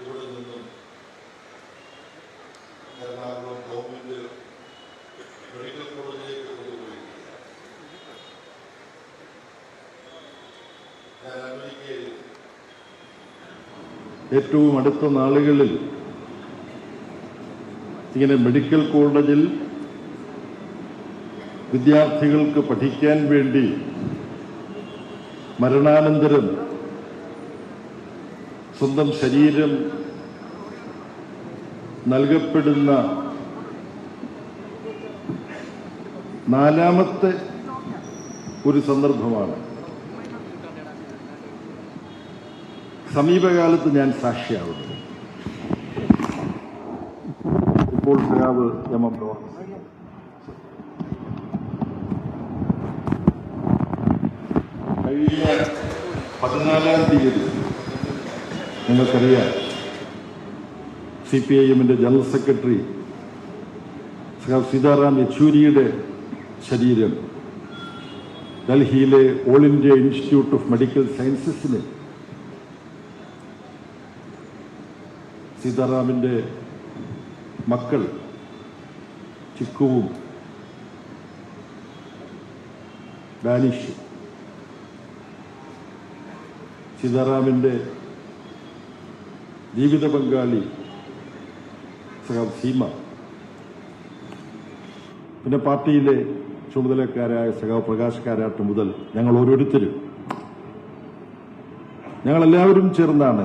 ഇവിടെ നിന്നും Ernakulam government medical കോളേജിലേക്ക് കൊണ്ടുപോയി ഞാൻ അമേരിക്കയിൽ ഏറ്റവും അടുത്ത നാളുകളിൽ ഇങ്ങനെ മെഡിക്കൽ കോളേജിൽ വിദ്യാർത്ഥികൾക്ക് പഠിക്കാൻ വേണ്ടി മരണാനന്തരം സ്വന്തം ശരീരം നൽകപ്പെടുന്ന നാലാമത്തെ ഒരു സന്ദർഭമാണ്. സമീപകാലത്ത് ഞാൻ സാക്ഷിയാവുന്നത് ഇപ്പോൾ സഖാവ് എം എം കഴിഞ്ഞ പതിനാലാം തീയതി നിങ്ങൾക്കറിയാം. സി പി ഐ എമ്മിന്റെ ജനറൽ സെക്രട്ടറി സീതാറാം യെച്ചൂരിയുടെ ശരീരം. ഡൽഹിയിലെ All India Institute of Medical സയൻസസിന് സീതാറാമിന്റെ മക്കൾ ചിക്കുവും ഡാനിഷും. സീതാറാമിന്റെ ജീവിത പങ്കാളി സീമ പിന്നെ പാർട്ടിയിലെ ചുമതലക്കാരായ സഖാവ് പ്രകാശ് കാരാട്ട് മുതൽ ഞങ്ങൾ ഓരോരുത്തരും. ഞങ്ങളെല്ലാവരും ചേർന്നാണ്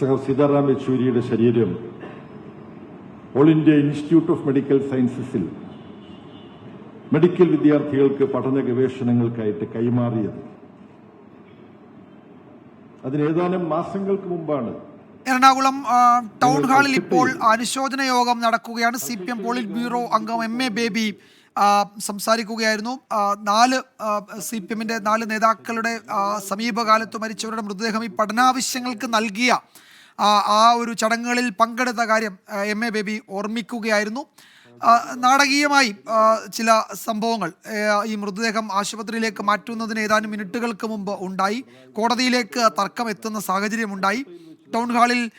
സഖാവ് സീതാറാം യെച്ചൂരിയുടെ ശരീരം All India Institute of Medical സയൻസസിൽ medical വിദ്യാർത്ഥികൾക്ക് പഠന ഗവേഷണങ്ങൾക്കായിട്ട് കൈമാറിയത്. അതിന് ഏതാനും മാസങ്ങൾക്ക് മുമ്പാണ്. എറണാകുളം ടൗൺ ഹാളിൽ ഇപ്പോൾ അനുശോചന യോഗം നടക്കുകയാണ്. C P M polit bureau അംഗം എം എ ബേബി സംസാരിക്കുകയായിരുന്നു. നാല് സി പി എമ്മിന്റെ നാല് നേതാക്കളുടെ സമീപകാലത്ത് മരിച്ചവരുടെ മൃതദേഹം ഈ പഠനാവശ്യങ്ങൾക്ക് നൽകിയ ആ, ഒരു ചടങ്ങുകളിൽ പങ്കെടുത്ത കാര്യം എം എ ബേബി ഓർമ്മിക്കുകയായിരുന്നു. നാടകീയമായി ചില സംഭവങ്ങൾ ഈ മൃതദേഹം ആശുപത്രിയിലേക്ക് മാറ്റുന്നതിന് ഏതാനും മിനിറ്റുകൾക്ക് മുമ്പ് ഉണ്ടായി. കോടതിയിലേക്ക് തർക്കം എത്തുന്ന സാഹചര്യമുണ്ടായി ടൗൺ ഹാളിൽ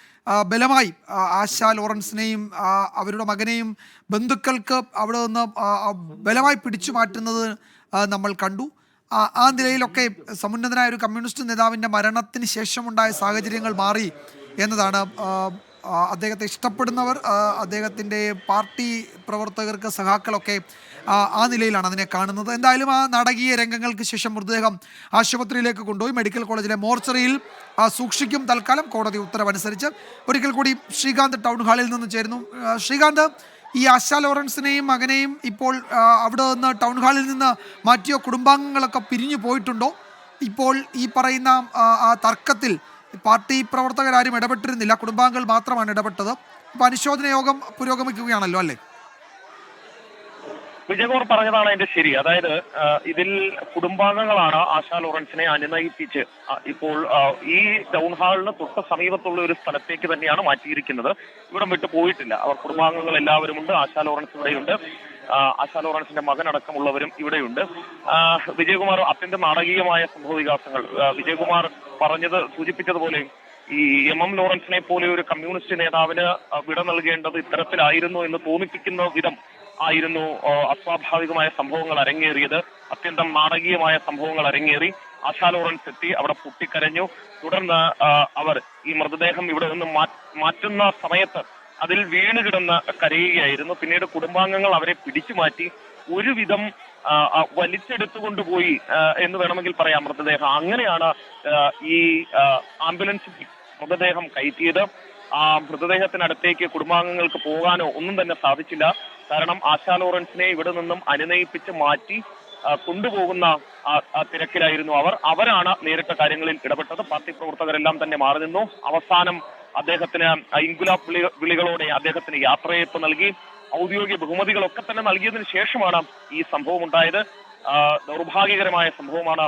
ബലമായി ആശാ ലോറൻസിനെയും അവരുടെ മകനെയും ബന്ധുക്കൾക്ക് അവിടെ നിന്ന് ബലമായി പിടിച്ചു മാറ്റുന്നത് നമ്മൾ കണ്ടു. ആ, നിലയിലൊക്കെ സമുന്നതനായ ഒരു കമ്മ്യൂണിസ്റ്റ് നേതാവിന്റെ മരണത്തിന് ശേഷമുണ്ടായ സാഹചര്യങ്ങൾ മാറി എന്നതാണ് അദ്ദേഹത്തെ ഇഷ്ടപ്പെടുന്നവർ അദ്ദേഹത്തിന്റെ പാർട്ടി പ്രവർത്തകർക്ക് സഖാക്കളൊക്കെ ആ, നിലയിലാണ് അതിനെ കാണുന്നത്. എന്തായാലും ആ നാടകീയ രംഗങ്ങൾക്ക് ശേഷം മൃതദേഹം ആശുപത്രിയിലേക്ക് കൊണ്ടുപോയി മെഡിക്കൽ കോളേജിലെ മോർച്ചറിയിൽ സൂക്ഷിക്കും. തൽക്കാലം കോടതി ഉത്തരവനുസരിച്ച് ഒരിക്കൽ കൂടി ശ്രീകാന്ത് ടൗൺ ഹാളിൽ നിന്ന് ചേരുന്നു. ശ്രീകാന്ത് ഈ ആശ ലോറൻസിനെയും മകനെയും ഇപ്പോൾ അവിടെ നിന്ന് ടൗൺ ഹാളിൽ നിന്ന് മാറ്റിയോ കുടുംബാംഗങ്ങളൊക്കെ പിരിഞ്ഞു പോയിട്ടുണ്ടോ? ഇപ്പോൾ ഈ പറയുന്ന ആ തർക്കത്തിൽ പാർട്ടി പ്രവർത്തകരാരും ഇടപെട്ടിരുന്നില്ല. കുടുംബാംഗങ്ങൾ മാത്രമാണ് ഇടപെട്ടത്. പരിശോധന യോഗം പുരോഗമിക്കുകയാണല്ലോ അല്ലേ? വിജയകുമാർ പറഞ്ഞതാണ് അതിന്റെ ശരി. അതായത് ഇതിൽ കുടുംബാംഗങ്ങളാണ് ആശാ ലോറൻസിനെ അനുനയിപ്പിച്ച് ഇപ്പോൾ ഈ ടൗൺ ഹാളിന് തൊട്ട് സമീപത്തുള്ള ഒരു സ്ഥലത്തേക്ക് തന്നെയാണ് മാറ്റിയിരിക്കുന്നത്. ഇവിടം വിട്ടു പോയിട്ടില്ല. അവർ കുടുംബാംഗങ്ങൾ എല്ലാവരും ഉണ്ട് ആശാ ലോറൻസ് ഇവിടെയുണ്ട്. ആശാ ലോറൻസിന്റെ മകനടക്കമുള്ളവരും ഇവിടെയുണ്ട്. ആ, വിജയകുമാർ അത്യന്തം നാടകീയമായ സംഭവ വികാസങ്ങൾ വിജയകുമാർ പറഞ്ഞത് സൂചിപ്പിച്ചതുപോലെ ഈ എം എം ലോറൻസിനെ പോലെ ഒരു കമ്മ്യൂണിസ്റ്റ് നേതാവിന് വിട നൽകേണ്ടത് ഇത്തരത്തിലായിരുന്നു എന്ന് തോന്നിപ്പിക്കുന്ന വിധം ആയിരുന്നു അസ്വാഭാവികമായ സംഭവങ്ങൾ അരങ്ങേറിയത്. അത്യന്തം നാടകീയമായ സംഭവങ്ങൾ അരങ്ങേറി. ആശാ ലോറൻസ് എത്തി അവിടെ പൊട്ടിക്കരഞ്ഞു. തുടർന്ന് അവർ ഈ മൃതദേഹം ഇവിടെ നിന്ന് മാറ്റുന്ന സമയത്ത് അതിൽ വീണ് കിടന്ന് കരയുകയായിരുന്നു. പിന്നീട് കുടുംബാംഗങ്ങൾ അവരെ പിടിച്ചു മാറ്റി ഒരുവിധം വലിച്ചെടുത്തുകൊണ്ടുപോയി എന്ന് വേണമെങ്കിൽ പറയാം മൃതദേഹം. അങ്ങനെയാണ് ഈ ആംബുലൻസ് മൃതദേഹം കയറ്റിയത്. ആ മൃതദേഹത്തിനടുത്തേക്ക് കുടുംബാംഗങ്ങൾക്ക് പോകാനോ ഒന്നും തന്നെ സാധിച്ചില്ല. കാരണം ആശാ ലോറൻസിനെ ഇവിടെ നിന്നും അനുനയിപ്പിച്ച് മാറ്റി കൊണ്ടുപോകുന്ന തിരക്കിലായിരുന്നു അവർ. അവരാണ് നേരിട്ട കാര്യങ്ങളിൽ ഇടപെട്ടത്. പാർട്ടി പ്രവർത്തകരെല്ലാം തന്നെ മാറി നിന്നു. അവസാനം അദ്ദേഹത്തിന് ഇൻകുലാബ് വിളി വിളികളോടെ അദ്ദേഹത്തിന് യാത്രയപ്പ് നൽകി. ഔദ്യോഗിക ബഹുമതികളൊക്കെ തന്നെ നൽകിയതിനു ശേഷമാണ് ഈ സംഭവം ഉണ്ടായത് ദൗർഭാഗ്യകരമായ സംഭവമാണ്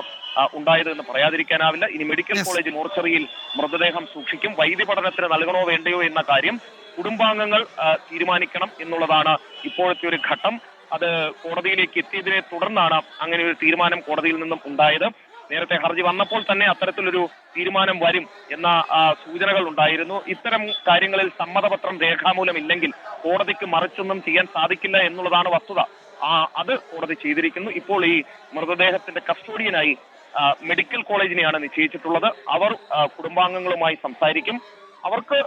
ഉണ്ടായത് എന്ന് പറയാതിരിക്കാനാവില്ല. ഇനി മെഡിക്കൽ കോളേജ് മോർച്ചറിയിൽ മൃതദേഹം സൂക്ഷിക്കും. വൈദ്യ പഠനത്തിന് നൽകണോ വേണ്ടയോ എന്ന കാര്യം കുടുംബാംഗങ്ങൾ തീരുമാനിക്കണം എന്നുള്ളതാണ് ഇപ്പോഴത്തെ ഒരു ഘട്ടം. അത് കോടതിയിലേക്ക് എത്തിയതിനെ തുടർന്നാണ് അങ്ങനെ ഒരു തീരുമാനം കോടതിയിൽ നിന്നും ഉണ്ടായത്. നേരത്തെ ഹർജി വന്നപ്പോൾ തന്നെ അത്തരത്തിലൊരു തീരുമാനം വരും എന്ന സൂചനകൾ ഉണ്ടായിരുന്നു. ഇത്തരം കാര്യങ്ങളിൽ സമ്മതപത്രം രേഖാമൂലം ഇല്ലെങ്കിൽ കോടതിക്ക് മറിച്ചൊന്നും ചെയ്യാൻ സാധിക്കില്ല എന്നുള്ളതാണ് വസ്തുത. അത് കോടതി ചെയ്തിരിക്കുന്നു. ഇപ്പോൾ ഈ മൃതദേഹത്തിന്റെ കസ്റ്റോഡിയനായി മെഡിക്കൽ കോളേജിനെയാണ് നിശ്ചയിച്ചിട്ടുള്ളത്. അവർ കുടുംബാംഗങ്ങളുമായി സംസാരിക്കും. അവർക്ക്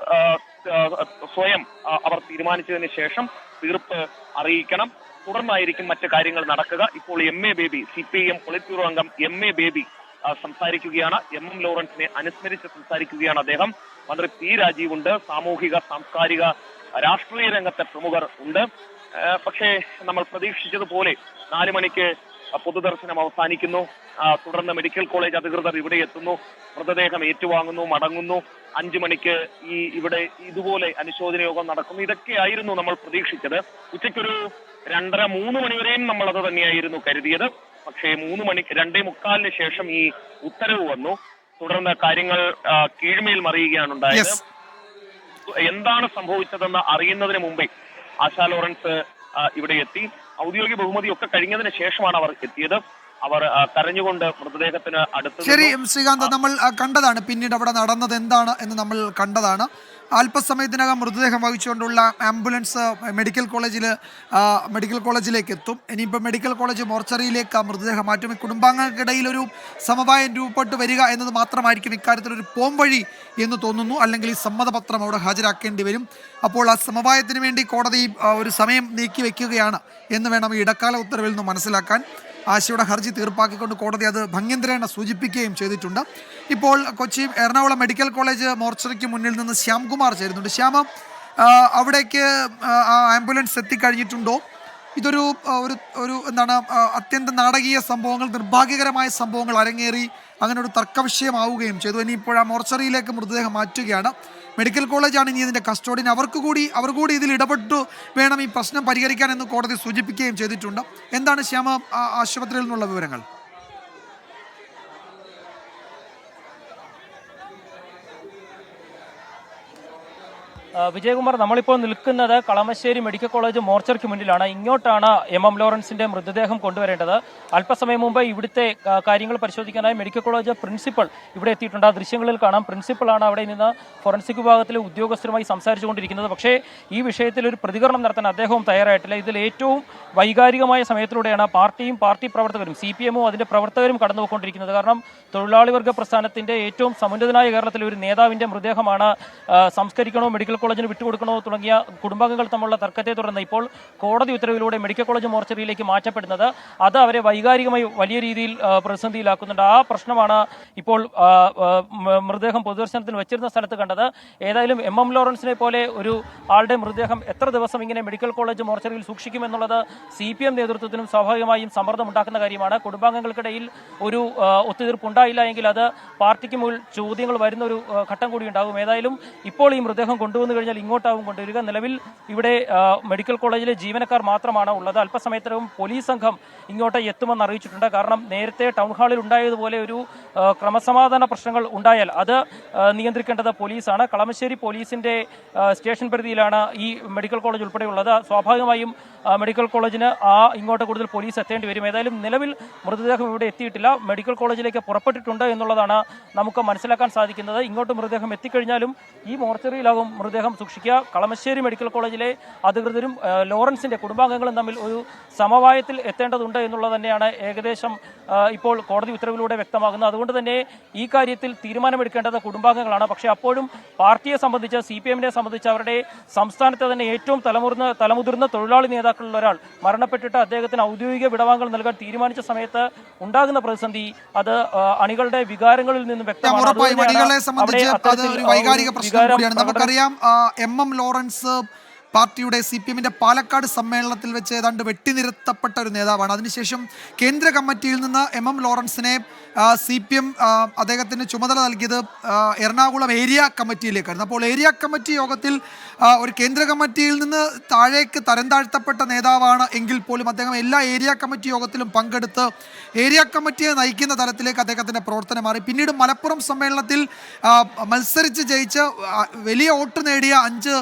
സ്വയം അവർ തീരുമാനിച്ചതിന് ശേഷം തീർപ്പ് അറിയിക്കണം. തുടർന്നായിരിക്കും മറ്റു കാര്യങ്ങൾ നടക്കുക. ഇപ്പോൾ M A Baby C P M politburo അംഗം എം എ ബേബി സംസാരിക്കുകയാണ്. എം എം ലോറൻസിനെ അനുസ്മരിച്ച് സംസാരിക്കുകയാണ് അദ്ദേഹം. മന്ത്രി പി രാജീവ് ഉണ്ട്. സാമൂഹിക സാംസ്കാരിക രാഷ്ട്രീയ രംഗത്തെ പ്രമുഖർ ഉണ്ട്. പക്ഷേ നമ്മൾ പ്രതീക്ഷിച്ചതുപോലെ നാല് മണിക്ക് പൊതുദർശനം അവസാനിക്കുന്നു. തുടർന്ന് മെഡിക്കൽ കോളേജ് അധികൃതർ ഇവിടെ എത്തുന്നു. മൃതദേഹം ഏറ്റുവാങ്ങുന്നു മടങ്ങുന്നു. അഞ്ചു മണിക്ക് ഈ ഇവിടെ ഇതുപോലെ അനുശോചന യോഗം നടക്കുന്നു. ഇതൊക്കെയായിരുന്നു നമ്മൾ പ്രതീക്ഷിച്ചത്. ഉച്ചയ്ക്കൊരു രണ്ടര മൂന്ന് മണിവരെയും നമ്മൾ അത് തന്നെയായിരുന്നു കരുതിയത്. പക്ഷേ മൂന്ന് മണി രണ്ടേ മുക്കാലിന് ശേഷം ഈ ഉത്തരവ് വന്നു. തുടർന്ന് കാര്യങ്ങൾ കീഴ്മയിൽ കീഴ്മേൽ മറിയുകയാണ് ഉണ്ടായത്. എന്താണ് സംഭവിച്ചതെന്ന് അറിയുന്നതിന് മുമ്പേ ആശാ ലോറൻസ് ഇവിടെ എത്തി. ഔദ്യോഗിക ബഹുമതി ഒക്കെ കഴിഞ്ഞതിന് ശേഷമാണ് അവർ എത്തിയത്. അവർ കരഞ്ഞുകൊണ്ട് മൃതദേഹത്തിന് അടുത്ത് ശരി. എം ശ്രീകാന്ത് നമ്മൾ കണ്ടതാണ്. പിന്നീട് അവിടെ നടന്നത് എന്താണ് എന്ന് നമ്മൾ കണ്ടതാണ്. അല്പസമയത്തിനകം മൃതദേഹം വഹിച്ചുകൊണ്ടുള്ള ആംബുലൻസ് മെഡിക്കൽ കോളേജിൽ മെഡിക്കൽ കോളേജിലേക്ക് എത്തും. ഇനിയിപ്പോൾ മെഡിക്കൽ കോളേജ് മോർച്ചറിയിലേക്ക് ആ മൃതദേഹം മാറ്റും. ഈ കുടുംബാംഗങ്ങൾക്കിടയിൽ ഒരു സമവായം രൂപപ്പെട്ട് വരിക എന്നത് മാത്രമായിരിക്കും ഇക്കാര്യത്തിൽ ഒരു പോംവഴി എന്ന് തോന്നുന്നു. അല്ലെങ്കിൽ ഈ സമ്മതപത്രം അവിടെ ഹാജരാക്കേണ്ടി വരും. അപ്പോൾ ആ സമവായത്തിന് വേണ്ടി കോടതി ഒരു സമയം നീക്കി വയ്ക്കുകയാണ് എന്ന് വേണം ഈ ഇടക്കാല ഉത്തരവിൽ നിന്ന് മനസ്സിലാക്കാൻ. ആശയുടെ ഹർജി തീർപ്പാക്കിക്കൊണ്ട് കോടതി അത് ഭംഗ്യന്തരേണ സൂചിപ്പിക്കുകയും ചെയ്തിട്ടുണ്ട്. ഇപ്പോൾ കൊച്ചി എറണാകുളം മെഡിക്കൽ കോളേജ് മോർച്ചറിക്ക് മുന്നിൽ നിന്ന് ശ്യാംകുമാർ ചേരുന്നുണ്ട്. ശ്യാമ അവിടേക്ക് ആംബുലൻസ് എത്തിക്കഴിഞ്ഞിട്ടുണ്ടോ? ഇതൊരു ഒരു ഒരു എന്താണ് അത്യന്തം നാടകീയ സംഭവങ്ങൾ നിർഭാഗ്യകരമായ സംഭവങ്ങൾ അരങ്ങേറി അങ്ങനെ ഒരു തർക്കവിഷയമാവുകയും ചെയ്തു. ഇപ്പോൾ ആ മോർച്ചറിയിലേക്ക് മൃതദേഹം മാറ്റുകയാണ്. മെഡിക്കൽ കോളേജാണ് ഇനി ഇതിന്റെ കസ്റ്റോഡിയൻ. അവർക്ക് കൂടി അവർ കൂടി ഇതിൽ ഇടപെട്ടു വേണം ഈ പ്രശ്നം പരിഹരിക്കാൻ എന്ന് കോടതി സൂചിപ്പിക്കുകയും ചെയ്തിട്ടുണ്ട്. എന്താണ് ശ്യാമ ആശുപത്രിയിൽ നിന്നുള്ള വിവരങ്ങൾ? വിജയകുമാർ നമ്മളിപ്പോൾ നിൽക്കുന്നത് കളമശ്ശേരി മെഡിക്കൽ കോളേജ് മോർച്ചറിക്ക് മുന്നിലാണ്. ഇങ്ങോട്ടാണ് എം എം ലോറൻസിന്റെ മൃതദേഹം കൊണ്ടുവരേണ്ടത്. അല്പസമയം മുമ്പ് ഇവിടുത്തെ കാര്യങ്ങൾ പരിശോധിക്കാനായി മെഡിക്കൽ കോളേജ് പ്രിൻസിപ്പൽ ഇവിടെ എത്തിയിട്ടുണ്ട്. ആ ദൃശ്യങ്ങളിൽ കാണാം. പ്രിൻസിപ്പളാണ് അവിടെ നിന്ന് ഫോറൻസിക് വിഭാഗത്തിലെ ഉദ്യോഗസ്ഥരുമായി സംസാരിച്ചുകൊണ്ടിരിക്കുന്നത്. പക്ഷേ ഈ വിഷയത്തിൽ ഒരു പ്രതികരണം നടത്താൻ അദ്ദേഹവും തയ്യാറായിട്ടില്ല. ഇതിൽ ഏറ്റവും വൈകാരികമായ സമയത്തിലൂടെയാണ് പാർട്ടിയും പാർട്ടി പ്രവർത്തകരും സി പി എമ്മും അതിന്റെ പ്രവർത്തകരും കടന്നുപോയിക്കൊണ്ടിരിക്കുന്നത്. കാരണം തൊഴിലാളി വർഗ പ്രസ്ഥാനത്തിന്റെ ഏറ്റവും സമുന്നതനായ കേരളത്തിലെ ഒരു നേതാവിന്റെ മൃതദേഹമാണ് സംസ്കരിക്കണോ മെഡിക്കൽ കോളേജിന് വിട്ടുകൊടുക്കണോ തുടങ്ങിയ കുടുംബാംഗങ്ങൾ തമ്മിലുള്ള തർക്കത്തെ തുടർന്ന് ഇപ്പോൾ കോടതി ഉത്തരവിലൂടെ മെഡിക്കൽ കോളേജ് മോർച്ചറിയിലേക്ക് മാറ്റപ്പെടുന്നത് അത് അവരെ വൈകാരികമായി വലിയ രീതിയിൽ പ്രതിസന്ധിയിലാക്കുന്നുണ്ട്. ആ പ്രശ്നമാണ് ഇപ്പോൾ മൃതദേഹം പൊതുദർശനത്തിന് വെച്ചിരുന്ന സ്ഥലത്ത് കണ്ടത്. ഏതായാലും എം. എം. ലോറൻസിനെ പോലെ ഒരു ആളുടെ മൃതദേഹം എത്ര ദിവസം ഇങ്ങനെ മെഡിക്കൽ കോളേജ് മോർച്ചറിയിൽ സൂക്ഷിക്കുമെന്നുള്ളത് സി പി എം നേതൃത്വത്തിനും സ്വാഭാവികമായും സമ്മർദ്ദം ഉണ്ടാക്കുന്ന കാര്യമാണ്. കുടുംബാംഗങ്ങൾക്കിടയിൽ ഒരു ഒത്തുതീർപ്പ് ഉണ്ടായില്ല എങ്കിൽ അത് പാർട്ടിക്ക് മുകളിൽ ചോദ്യങ്ങൾ വരുന്ന ഒരു ഘട്ടം കൂടി ഉണ്ടാകും. ഏതായാലും ഇപ്പോൾ ഈ മൃതദേഹം കൊണ്ടുവന്നു കഴിഞ്ഞാൽ ഇങ്ങോട്ടാവും കൊണ്ടുവരിക. നിലവിൽ ഇവിടെ മെഡിക്കൽ കോളേജിലെ ജീവനക്കാർ മാത്രമാണ് ഉള്ളത്. അല്പസമയത്തിനകം പോലീസ് സംഘം ഇങ്ങോട്ട് എത്തുമെന്ന് അറിയിച്ചിട്ടുണ്ട്. കാരണം നേരത്തെ ടൗൺ ഹാളിൽ ഉണ്ടായതുപോലെ ഒരു ക്രമസമാധാന പ്രശ്നങ്ങൾ ഉണ്ടായാൽ അത് നിയന്ത്രിക്കേണ്ടത് പോലീസാണ്. കളമശ്ശേരി പോലീസിന്റെ സ്റ്റേഷൻ പരിധിയിലാണ് ഈ മെഡിക്കൽ കോളേജ് ഉൾപ്പെടെയുള്ളത്. സ്വാഭാവികമായും മെഡിക്കൽ കോളേജിന് ആ ഇങ്ങോട്ട് കൂടുതൽ പോലീസ് എത്തേണ്ടി വരും. ഏതായാലും നിലവിൽ മൃതദേഹം ഇവിടെ എത്തിയിട്ടില്ല. മെഡിക്കൽ കോളേജിലേക്ക് പുറപ്പെട്ടിട്ടുണ്ട് എന്നുള്ളതാണ് നമുക്ക് മനസ്സിലാക്കാൻ സാധിക്കുന്നത്. ഇങ്ങോട്ട് മൃതദേഹം എത്തിക്കഴിഞ്ഞാലും ഈ മോർച്ചറിയിലാകും മൃതദേഹം സൂക്ഷിക്കുക. കളമശ്ശേരി മെഡിക്കൽ കോളേജിലെ അധികൃതരും ലോറൻസിന്റെ ലോറൻസിന്റെ കുടുംബാംഗങ്ങളും തമ്മിൽ ഒരു സമവായത്തിൽ എത്തേണ്ടതുണ്ട് എന്നുള്ളത് തന്നെയാണ് ഏകദേശം ഇപ്പോൾ കോടതി ഉത്തരവിലൂടെ വ്യക്തമാകുന്നത്. അതുകൊണ്ട് തന്നെ ഈ കാര്യത്തിൽ തീരുമാനമെടുക്കേണ്ടത് കുടുംബാംഗങ്ങളാണ്. പക്ഷേ അപ്പോഴും പാർട്ടിയെ സംബന്ധിച്ച് സി പി എമ്മിനെ സംബന്ധിച്ച് അവരുടെ സംസ്ഥാനത്തെ തന്നെ ഏറ്റവും തലമുറന്ന് തലമുതിർന്ന തൊഴിലാളി നേതാക്കളിൽ ഒരാൾ മരണപ്പെട്ടിട്ട് അദ്ദേഹത്തിന് ഔദ്യോഗിക വിടവാങ്ങൽ നൽകാൻ തീരുമാനിച്ച സമയത്ത് ഉണ്ടാകുന്ന പ്രതിസന്ധി അത് അണികളുടെ വികാരങ്ങളിൽ നിന്നും വ്യക്തമാണ്. നമുക്കറിയാം എം എം ലോറൻസ് പാർട്ടിയുടെ സി പി എമ്മിന്റെ പാലക്കാട് സമ്മേളനത്തിൽ വെച്ച് ഏതാണ്ട് വെട്ടിനിരത്തപ്പെട്ട ഒരു നേതാവാണ്. അതിനുശേഷം കേന്ദ്ര കമ്മിറ്റിയിൽ നിന്ന് എം എം ലോറൻസിനെ സി പി എം അദ്ദേഹത്തിന് ചുമതല നൽകിയത് എറണാകുളം ഏരിയ കമ്മിറ്റിയിലേക്കായിരുന്നു. അപ്പോൾ ഏരിയ കമ്മിറ്റി യോഗത്തിൽ ഒരു കേന്ദ്ര കമ്മിറ്റിയിൽ നിന്ന് താഴേക്ക് തരം താഴ്ത്തപ്പെട്ട നേതാവാണ് എങ്കിൽ പോലും അദ്ദേഹം എല്ലാ ഏരിയ കമ്മിറ്റി യോഗത്തിലും പങ്കെടുത്ത് ഏരിയ കമ്മിറ്റിയെ നയിക്കുന്ന തലത്തിലേക്ക് അദ്ദേഹത്തിന്റെ പ്രവർത്തനം മാറി. പിന്നീട് മലപ്പുറം സമ്മേളനത്തിൽ മത്സരിച്ച് ജയിച്ച് വലിയ വോട്ട് നേടിയ അഞ്ച്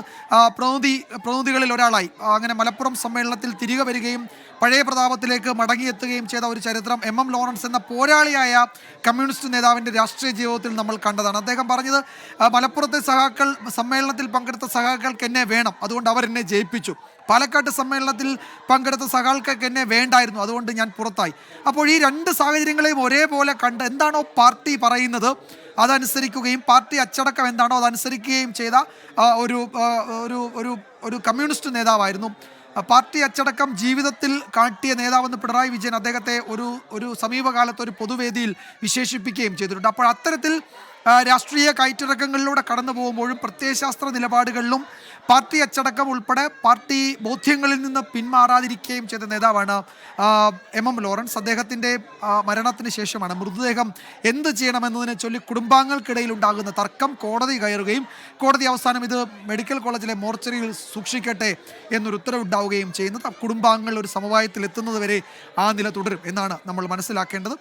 പ്രതിനിധി പ്രതിനിധികളിൽ ഒരാളായി. അങ്ങനെ മലപ്പുറം സമ്മേളനത്തിൽ തിരികെ വരികയും പഴയ പ്രതാപത്തിലേക്ക് മടങ്ങിയെത്തുകയും ചെയ്ത ഒരു ചരിത്രം എം എം ലോറൻസ് എന്ന പോരാളിയായ കമ്മ്യൂണിസ്റ്റ് നേതാവിന്റെ രാഷ്ട്രീയ ജീവിതത്തിൽ നമ്മൾ കണ്ടതാണ്. അദ്ദേഹം പറഞ്ഞത് മലപ്പുറത്തെ സഹാക്കൾ സമ്മേളനത്തിൽ പങ്കെടുത്ത സഹാക്കൾക്ക് എന്നെ വേണം. അതുകൊണ്ട് അവർ എന്നെ ജയിപ്പിച്ചു. പാലക്കാട്ട് സമ്മേളനത്തിൽ പങ്കെടുത്ത സഹാക്കൾക്ക് എന്നെ വേണ്ടായിരുന്നു. അതുകൊണ്ട് ഞാൻ പുറത്തായി. അപ്പോൾ ഈ രണ്ട് സാഹചര്യങ്ങളെയും ഒരേപോലെ കണ്ട് എന്താണോ പാർട്ടി പറയുന്നത് അതനുസരിക്കുകയും പാർട്ടി അച്ചടക്കം എന്താണോ അതനുസരിക്കുകയും ചെയ്ത ഒരു ഒരു ഒരു ഒരു കമ്മ്യൂണിസ്റ്റ് നേതാവായിരുന്നു. പാർട്ടി അച്ചടക്കം ജീവിതത്തിൽ കാട്ടിയ നേതാവെന്ന് പിണറായി വിജയൻ അദ്ദേഹത്തെ ഒരു ഒരു സമീപകാലത്ത് ഒരു പൊതുവേദിയിൽ വിശേഷിപ്പിക്കുകയും ചെയ്തിട്ടുണ്ട്. അപ്പോൾ അത്തരത്തിൽ രാഷ്ട്രീയ കയറ്റിറക്കങ്ങളിലൂടെ കടന്നു പോകുമ്പോഴും പ്രത്യയശാസ്ത്ര നിലപാടുകളിലും പാർട്ടി അച്ചടക്കം ഉൾപ്പെടെ പാർട്ടി ബോധ്യങ്ങളിൽ നിന്ന് പിന്മാറാതിരിക്കുകയും ചെയ്ത നേതാവാണ് എം. എം. ലോറൻസ്. അദ്ദേഹത്തിന്റെ മരണത്തിന് ശേഷമാണ് മൃതദേഹം എന്ത് ചെയ്യണമെന്നതിനെ ചൊല്ലി കുടുംബാംഗങ്ങൾക്കിടയിൽ ഉണ്ടാകുന്ന തർക്കം കോടതി കയറുകയും കോടതി അവസാനം ഇത് മെഡിക്കൽ കോളേജിലെ മോർച്ചറിയിൽ സൂക്ഷിക്കട്ടെ എന്നൊരു ഉത്തരവുണ്ടാവുകയും ചെയ്യുന്നത് കുടുംബാംഗങ്ങൾ ഒരു സമവായത്തിൽ എത്തുന്നത് വരെ ആ നില തുടരും എന്നാണ് നമ്മൾ മനസ്സിലാക്കേണ്ടത്.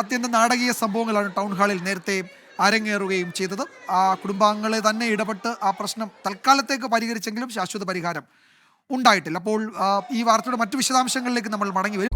അത്യന്തം നാടകീയ സംഭവങ്ങളാണ് ടൗൺ ഹാളിൽ നേരത്തെ അരങ്ങേറുകയും ചെയ്തത്. ആ കുടുംബാംഗങ്ങളെ തന്നെ ഇടപെട്ട് ആ പ്രശ്നം തൽക്കാലത്തേക്ക് പരിഹരിച്ചെങ്കിലും ശാശ്വത പരിഹാരം ഉണ്ടായിട്ടില്ല. അപ്പോൾ ഈ വാർത്തയുടെ മറ്റു വിശദാംശങ്ങളിലേക്ക് നമ്മൾ മടങ്ങി വരും.